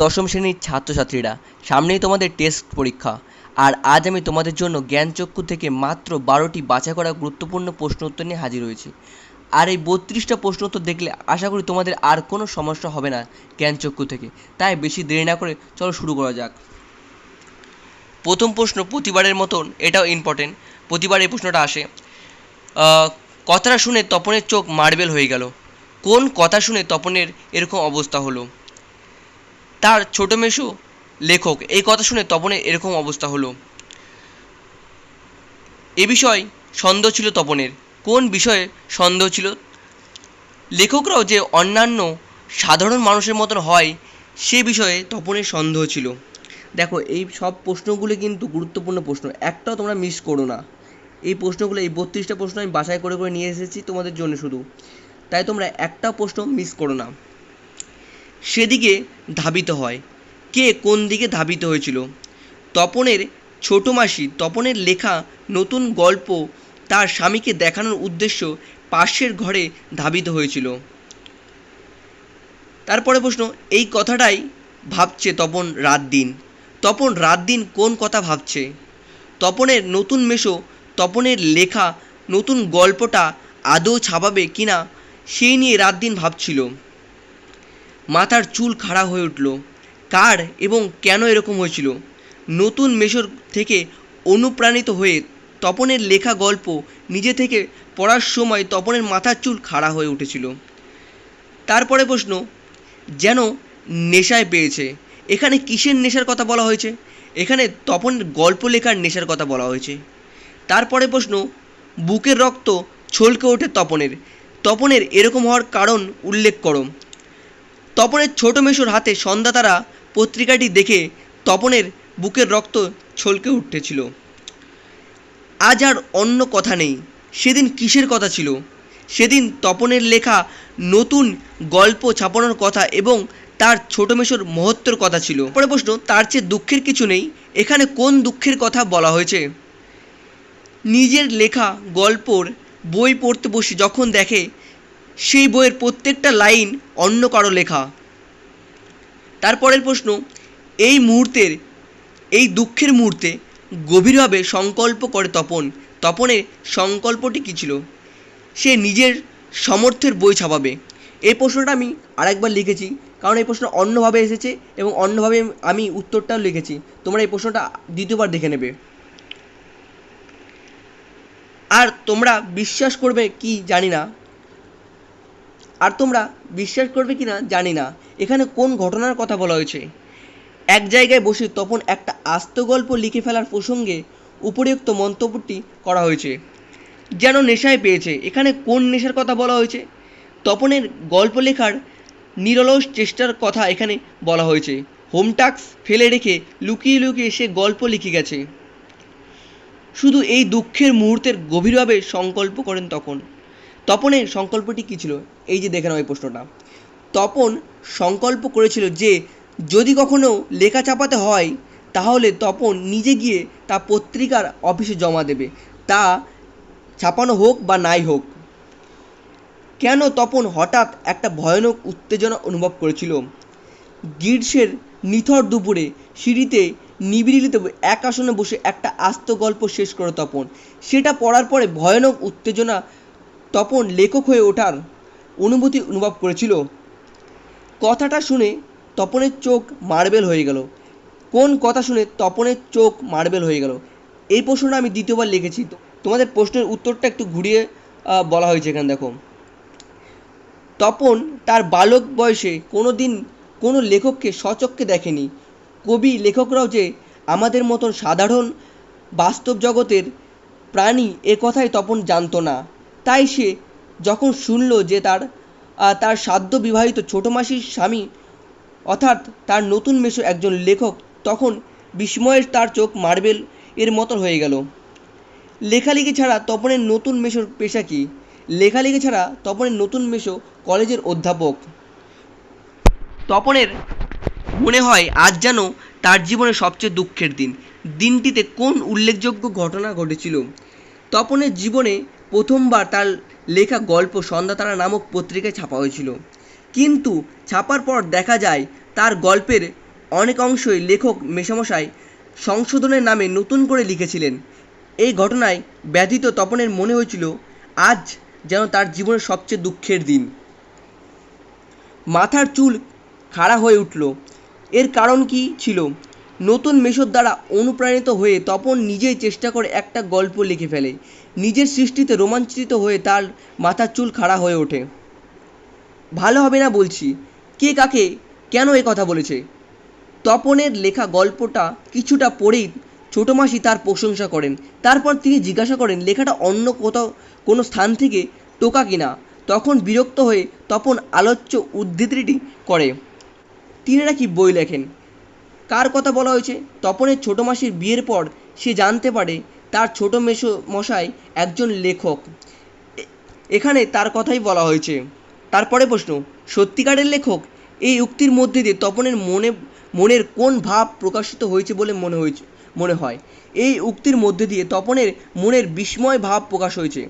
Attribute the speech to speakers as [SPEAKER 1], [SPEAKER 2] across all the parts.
[SPEAKER 1] দশম শ্রেণির ছাত্রছাত্রীরা, সামনেই তোমাদের টেস্ট পরীক্ষা। আর আজ আমি তোমাদের জন্য জ্ঞানচক্ষু থেকে মাত্র বারোটি বাছা করা গুরুত্বপূর্ণ প্রশ্ন উত্তর নিয়ে হাজির হয়েছি। আর এই বত্রিশটা প্রশ্ন উত্তর দেখলে আশা করি তোমাদের আর কোনো সমস্যা হবে না জ্ঞানচক্ষু থেকে। তাই বেশি দেরি না করে চলো শুরু করা যাক। প্রথম প্রশ্ন প্রতিবারের মতন, এটাও ইম্পর্টেন্ট প্রতিবার এই প্রশ্নটা আসে। কথাটা শুনে তপনের চোখ মার্বেল হয়ে গেল। কোন কথা শুনে তপনের এরকম অবস্থা হলো? তার ছোট মেশো লেখক, এই কথা শুনে তপনের এরকম অবস্থা হলো। এ বিষয় সন্দেহ ছিল তপনের। কোন বিষয়ে সন্দেহ ছিল? লেখকরাও যে অন্যান্য সাধারণ মানুষের মতন হয়, সে বিষয়ে তপনের সন্দেহ ছিল। দেখো, এই সব প্রশ্নগুলো কিন্তু গুরুত্বপূর্ণ প্রশ্ন। একটাও তোমরা মিস করো না। এই প্রশ্নগুলো, এই বত্রিশটা প্রশ্ন আমি বাছাই করে করে নিয়ে এসেছি তোমাদের জন্য শুধু। তাই তোমরা একটাও প্রশ্ন মিস করো না। সেদিকে ধাবিত হয়। কে কোন দিকে ধাবিত হয়েছিল? তপনের ছোট মাসি, তপনের লেখা নতুন গল্প তার স্বামীকে দেখানোর উদ্দেশ্য পাশের ঘরে ধাবিত হয়েছিল। তারপরে প্রশ্ন, এই কথাটাই ভাবছে তপন রাত দিন। তপন রাত দিন কোন কথা ভাবছে? তপনের নতুন মেশো, তপনের লেখা নতুন গল্পটা আদৌ ছাপাবে কিনা, সেই নিয়ে রাত দিন ভাবছিল। মাথার চুল খাড়া হয়ে উঠল। কার এবং কেন এরকম হয়েছিল? নতুন মেশোর থেকে অনুপ্রাণিত হয়ে তপনের লেখা গল্প নিজে থেকে পড়ার সময় তপনের মাথার চুল খাড়া হয়ে উঠেছিল। তারপরে প্রশ্ন, যেন নেশায় পেয়েছে। এখানে কিসের নেশার কথা বলা হয়েছে? এখানে তপনের গল্প লেখার নেশার কথা বলা হয়েছে। তারপরে প্রশ্ন, বুকের রক্ত ছলকে ওঠে তপনের। তপনের এরকম হওয়ার কারণ উল্লেখ করো। তপনের ছোট মেশোর হাতে সন্ধ্যাতারা পত্রিকাটি দেখে তপনের বুকের রক্ত ছলকে উঠেছিল। আজ আর অন্য কথা নেই। সেদিন কিসের কথা ছিল? সেদিন তপনের লেখা নতুন গল্প ছাপানোর কথা এবং তার ছোট মেশোর মহত্বর কথা ছিল। পরে প্রশ্ন, তার চেয়ে দুঃখের কিছু নেই? এখানে কোন দুঃখের কথা বলা হয়েছে? নিজের লেখা গল্পর বই পড়তে বসে যখন দেখে সেই বইয়ের প্রত্যেকটা লাইন অন্য কারও লেখা। তারপরের প্রশ্ন, এই মুহূর্তের, এই দুঃখের মুহূর্তে গভীরভাবে সংকল্প করে তপন। তপনের সংকল্পটি কী ছিল? সে নিজের সমর্থের বই ছাপাবে। এই প্রশ্নটা আমি আরেকবার লিখেছি, কারণ এই প্রশ্ন অন্যভাবে এসেছে এবং অন্যভাবে আমি উত্তরটাও লিখেছি। তোমরা এই প্রশ্নটা দ্বিতীয়বার দেখে নেবে। আর তোমরা বিশ্বাস করবে কি জানি না আর তোমরা বিশ্বাস করবে কি না জানি না। এখানে কোন ঘটনার কথা বলা হয়েছে? এক জায়গায় বসে তখন একটা আস্ত গল্প লিখে ফেলার প্রসঙ্গে উপরিউক্ত মন্তব্যটি করা হয়েছে। যেন নেশায় পেয়েছে। এখানে কোন নেশার কথা বলা হয়েছে? তপনের গল্প লেখার নিরলস চেষ্টার কথা এখানে বলা হয়েছে। হোম টাস্ক ফেলে রেখে লুকিয়ে লুকিয়ে সে গল্প লিখে গেছে। শুধু এই দুঃখের মুহূর্তের গভীরভাবে সংকল্প করেন তখন তপনের সংকল্পটি কী ছিল? এই যে দেখে নাও এই প্রশ্নটা। তপন সংকল্প করেছিল যে, যদি কখনো লেখা চাপাতে হয়, তাহলে তপন নিজে গিয়ে তা পত্রিকার অফিসে জমা দেবে। তা ছাপানো হোক বা নাই হোক। কেন তপন হঠাৎ একটা ভয়ানক উত্তেজনা অনুভব করেছিল? গ্রীষ্মের নিথর দুপুরে সিঁড়িতে নিবিড়িতে এক আসনে বসে একটা আস্ত গল্প শেষ করে তপন। সেটা পড়ার পরে ভয়ানক উত্তেজনা তপন লেখক হয়ে ওঠার অনুভূতি অনুভব করেছিল। কথাটা শুনে তপনের চোখ মার্বেল হয়ে গেল। কোন কথা শুনে তপনের চোখ মার্বেল হয়ে গেল? এই প্রশ্নটা আমি দ্বিতীয়বার লিখেছি। তোমাদের প্রশ্নের উত্তরটা একটু ঘুরিয়ে বলা হয়েছে এখানে দেখো। তপন তার বালক বয়সে কোনো দিন কোনো লেখককে সচক্ষে দেখেনি। কবি, লেখকরাও যে আমাদের মতন সাধারণ বাস্তব জগতের প্রাণী, এ কথাই তপন জানতো না। তাই সে যখন শুনল যে তার তার সাধ্য বিবাহিত ছোটো মাসির স্বামী, অর্থাৎ তার নতুন মেশো একজন লেখক, তখন বিস্ময়ের তার চোখ মার্বেল এর মতন হয়ে গেল। লেখালেখি ছাড়া তপনের নতুন মেশোর পেশা কী? লেখালেখি ছাড়া তপনের নতুন মেশো কলেজের অধ্যাপক। তপনের মনে হয় আজ যেন তার জীবনের সবচেয়ে দুঃখের দিন। দিনটিতে কোন উল্লেখযোগ্য ঘটনা ঘটেছিল? তপনের জীবনে প্রথমবার তার লেখা গল্প সন্ধ্যাতারা নামক পত্রিকায় ছাপা হয়েছিল। কিন্তু ছাপার পর দেখা যায় তার গল্পের অনেক অংশই লেখক মেশামশাই সংশোধনের নামে নতুন করে লিখেছিলেন। এই ঘটনায় ব্যথিত তপনের মনে হয়েছিল, আজ যেন তার জীবনের সবচেয়ে দুঃখের দিন। মাথার চুল খাড়া হয়ে উঠল। এর কারণ কি ছিল? নতুন মেশোর দ্বারা অনুপ্রাণিত হয়ে তপন নিজেই চেষ্টা করে একটা গল্প লিখে ফেলে। নিজের সৃষ্টিতে রোমাঞ্চিত হয়ে তার মাথার চুল খাড়া হয়ে ওঠে। ভালো হবে না বলছি। কে কাকে? কেন এ কথা বলেছে? তপনের লেখা গল্পটা কিছুটা পড়েই ছোটো মাসি তার প্রশংসা করেন। তারপর তিনি জিজ্ঞাসা করেন, লেখাটা অন্য কোথাও, কোনো স্থান থেকে টোকা কিনা? তখন বিরক্ত হয়ে তপন আলোচ্য উদ্ধৃতিটি করে। তিনি নাকি বই লেখেন। কার কথা বলা হয়েছে? তপনের ছোটো মাসির বিয়ের পর সে জানতে পারে তার ছোটো মেশো মশাই একজন লেখক। এখানে তার কথাই বলা হয়েছে। তারপরে প্রশ্ন, সত্যিকারের লেখক? এই উক্তির মধ্যে দিয়ে তপনের মনে, মনের কোন ভাব প্রকাশিত হয়েছে বলে মনে হয়েছে, মনে হয়। এই উক্তির মধ্যে দিয়ে তপনের মনের বিস্ময় ভাব প্রকাশ হয়েছে।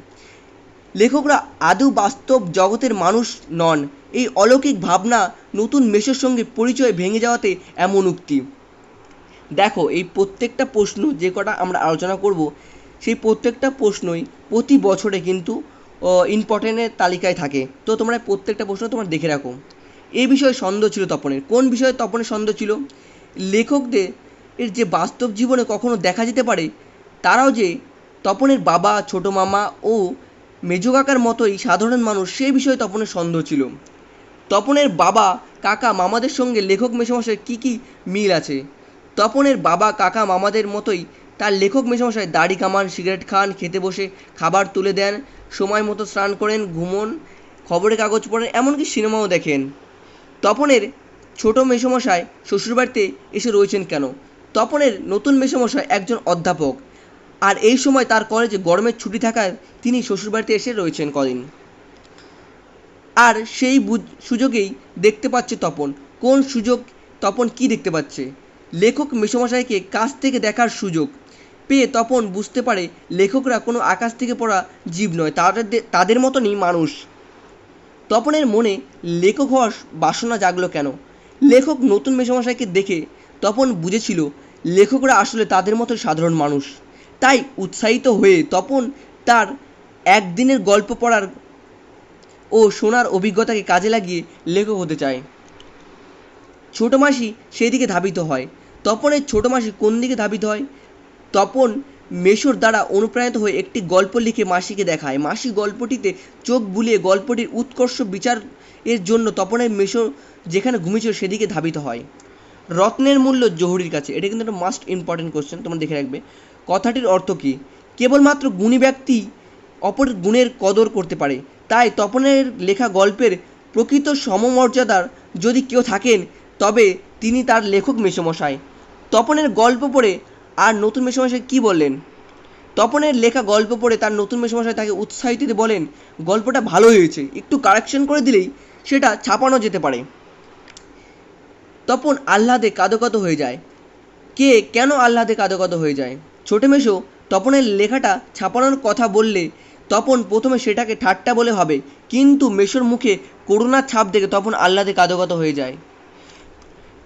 [SPEAKER 1] লেখকরা আদৌ বাস্তব জগতের মানুষ নন। এই অলৌকিক ভাবনা নতুন মেষের সঙ্গে পরিচয় ভেঙে যাওয়াতে এমন উক্তি। দেখো, এই প্রত্যেকটা প্রশ্ন যে কটা আমরা আলোচনা করব, সেই প্রত্যেকটা প্রশ্নই প্রতি বছরে কিন্তু ইম্পর্টেন্টের তালিকায় থাকে। তো তোমরা প্রত্যেকটা প্রশ্ন তোমরা দেখে রাখো। এই বিষয়ে সন্দেহ ছিল তপনের। কোন বিষয়ে তপনের সন্দেহ ছিল? লেখকদের এর যে বাস্তব জীবনে কখনো দেখা যেতে পারে, তারাও যে তপনের বাবা, ছোটো মামা ও মেজো কাকার মতোই সাধারণ মানুষ সে বিষয়ে তপনের সন্দেহ ছিল। তপনের বাবা, কাকা, মামাদের সঙ্গে লেখক মেশামশাই কী কী মিল আছে? তপনের বাবা, কাকা, মামাদের মতোই তার লেখক মেশামশাই দাড়ি কামান, সিগারেট খান, খেতে বসে খাবার তুলে দেন, সময় মতো স্নান করেন, ঘুমন, খবরের কাগজ পড়েন, এমনকি সিনেমাও দেখেন। তপনের ছোট মেসমশাই শ্বশুরবাড়িতে এসে রয়েছেন কেন? তপনের নতুন মেসমশাই একজন অধ্যাপক। আর এই সময় তার কলেজে গরমের ছুটি থাকায় তিনি শ্বশুরবাড়িতে এসে রয়েছেন কদিন। আর সেই সুযোগেই দেখতে পাচ্ছে তপন। কোন সুযোগ তপন কি দেখতে পাচ্ছে? লেখক মেসমশাইকে কাছ থেকে দেখার সুযোগ। পেয়ে তপন বুঝতে পারে লেখকরা কোনো আকাশ থেকে পড়া জীব নয়, তাদের তাদের মতনই মানুষ। তপনের মনে লেখক হওয়ার বাসনা জাগলো কেন? লেখক নতুন মেসমশাইকে দেখে তপন বুঝেছিল লেখকরা আসলে তাদের মতো সাধারণ মানুষ। তাই উৎসাহিত হয়ে তপন তার একদিনের গল্প পড়ার ও শোনার অভিজ্ঞতাকে কাজে লাগিয়ে লেখক হতে চায়। ছোট মাসি সেই দিকে ধাবিত হয়। তপনের ছোট মাসি কোন দিকে ধাবিত হয়? তপন মেশোর দ্বারা অনুপ্রাণিত হয়ে একটি গল্প লিখে মাসিকে দেখায়। মাসি গল্পটিতে চোখ বুলিয়ে গল্পটির উৎকর্ষ বিচার এর জন্য তপনের মেশো যেখানে ঘুমিয়েছিল সেদিকে ধাবিত হয়। রত্নের মূল্য জহুরির কাছে। এটা কিন্তু একটা মাস্ট ইম্পর্টেন্ট কোশ্চেন তোমরা দেখে রাখবে। কথাটির অর্থ কী? কেবলমাত্র গুণী ব্যক্তি অপর গুণের কদর করতে পারে। তাই তপনের লেখা গল্পের প্রকৃত সমমর্যাদার যদি কেউ থাকেন, তবে তিনি তার লেখক মেসমশাই তপনের গল্প পড়ে আর নতুন মেসমশাই কী বললেন? তপনের লেখা গল্প পড়ে তার নতুন মেসমশাই তাকে উৎসাহিত বলেন, গল্পটা ভালো হয়েছে। একটু কারেকশন করে দিলেই সেটা ছাপানো যেতে পারে। তপন আহ্লাদে কাদো হয়ে যায়। কে কেন আহ্লাদে কাদো হয়ে যায়? ছোটো মেশো, তপনের লেখাটা ছাপানোর কথা বললে তপন প্রথমে সেটাকে ঠাট্টা বলে হবে কিন্তু মেশোর মুখে করুণার ছাপ দেখে তপন আহ্লাদে কাদো কাদো হয়ে যায়।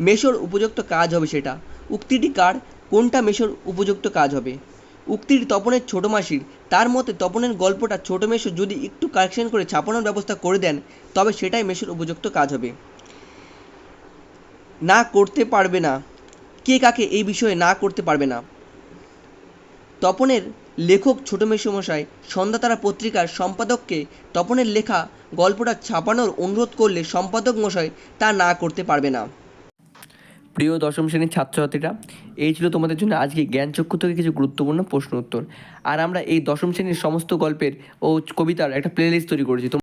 [SPEAKER 1] মেশোর উপযুক্ত কাজ হবে সেটা। উক্তিটি কার? কোনটা মেশোর উপযুক্ত কাজ হবে? উক্তিটি তপনের ছোট মাসির। তার মতে তপনের গল্পটা ছোট মেশো যদি একটু কারেকশন করে ছাপানোর ব্যবস্থা করে দেন, তবে সেটাই মেশোর উপযুক্ত কাজ হবে। না করতে পারবে না। কে কাকে এই বিষয়ে না করতে পারবে না? তপনের লেখক ছোট মেসমশাই সন্ধ্যাতারা পত্রিকার সম্পাদককে তপনের লেখা গল্পটা ছাপানোর অনুরোধ করলে সম্পাদক মশাই তা না করতে পারবে না। প্রিয় দশম শ্রেণির ছাত্রছাত্রীরা, এই ছিল তোমাদের জন্য আজকে জ্ঞানচক্ষু থেকে কিছু গুরুত্বপূর্ণ প্রশ্ন উত্তর। আর আমরা এই দশম শ্রেণির সমস্ত গল্পের ও কবিতার একটা প্লেলিস্ট তৈরি করেছি।